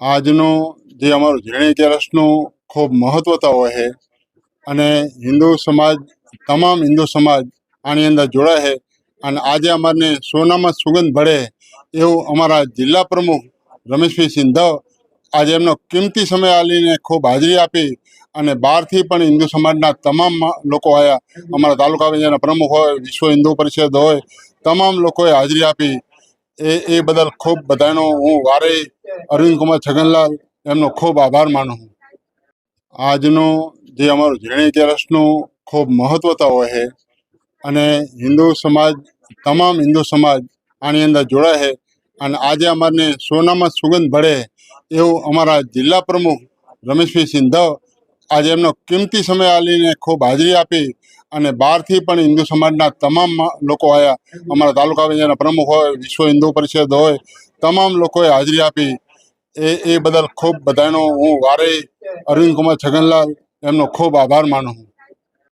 આજનું જે અમારું ઝીણી કેરસનું ખૂબ મહત્વતા હોય છે અને હિન્દુ સમાજ, તમામ હિન્દુ સમાજ આની અંદર જોડાય છે અને આજે અમારને સોનામાં સુગંધ ભળે એવું અમારા જિલ્લા પ્રમુખ રમેશભાઈ સિંધવ આજે એમનો કિંમતી સમય આલીને ખૂબ હાજરી આપી અને બહારથી પણ હિન્દુ સમાજના તમામ લોકો આવ્યા અમારા તાલુકા પ્રમુખ હોય, વિશ્વ હિન્દુ પરિષદ હોય, તમામ લોકોએ હાજરી આપી એ એ બદલ ખૂબ બધાનો હું વારે અરવિંદ કુમાર છગનલાલ એમનો ખૂબ આભાર માનું છું. આજનો જે અમારું ઝીણી કેરસનું ખૂબ મહત્વતા હોય છે અને હિન્દુ સમાજ, તમામ હિન્દુ સમાજ આની અંદર જોડાય છે અને આજે અમારને સોનામાં સુગંધ ભળે એવું અમારા જિલ્લા પ્રમુખ રમેશભાઈ સિંધવ આજે એમનો કિંમતી સમય આલીને ખૂબ હાજરી આપી અને બહારથી પણ હિન્દુ સમાજના તમામ લોકો આવ્યા અમારા તાલુકા પંચાયતના પ્રમુખ હોય, વિશ્વ હિન્દુ પરિષદ હોય, તમામ લોકોએ હાજરી આપી. એ એ બદલ ખૂબ બધાનો હું વારે અરવિંદ કુમાર છગનલાલ એમનો ખૂબ આભાર માનું